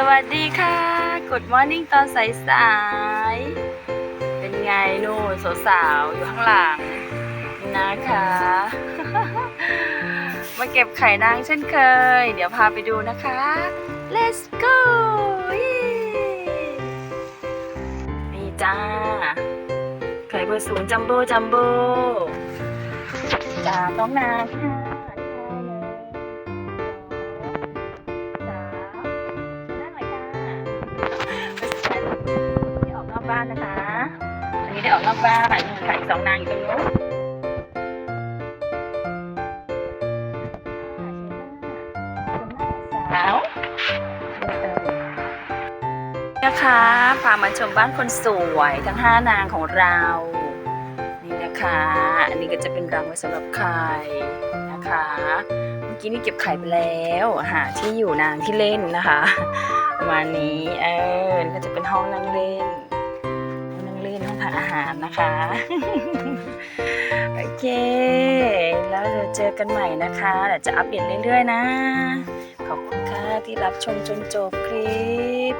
สวัสดีค่ะ Good Morning ตอนสายๆเป็นไงนู่นสาวๆอยู่ข้างหลังนะคะ มาเก็บไข่นางเช่นเคย เดี๋ยวพาไปดูนะคะ Let's go นี่จ้า ไข่เบอร์ศูนย์จัมโบ้จัมโบ้จ้าน้องนางค่ะ บ้านนะคะ อันนี้ได้ออกนอกบ้านค่ะนี่ค่ะอีกสองนางอยู่ตรงนู้นสาวนะคะพามาชมบ้านคนสวยทั้งห้านางของเรา นี่นะคะ อันนี้ก็จะเป็นรังไว้สำหรับไข่นะคะ เมื่อกี้นี่เก็บไข่ไปแล้วหาที่อยู่นางที่เล่นนะคะประมาณนี้เออนี่ก็จะเป็นห้องนั่งเล่นานอาหารนะคะ โอเค แล้วเดี๋ยวเจอกันใหม่นะคะเดี๋ยวจะอัปเดตเรื่อยๆนะ ขอบคุณค่ะที่รับชมจนจบคลิป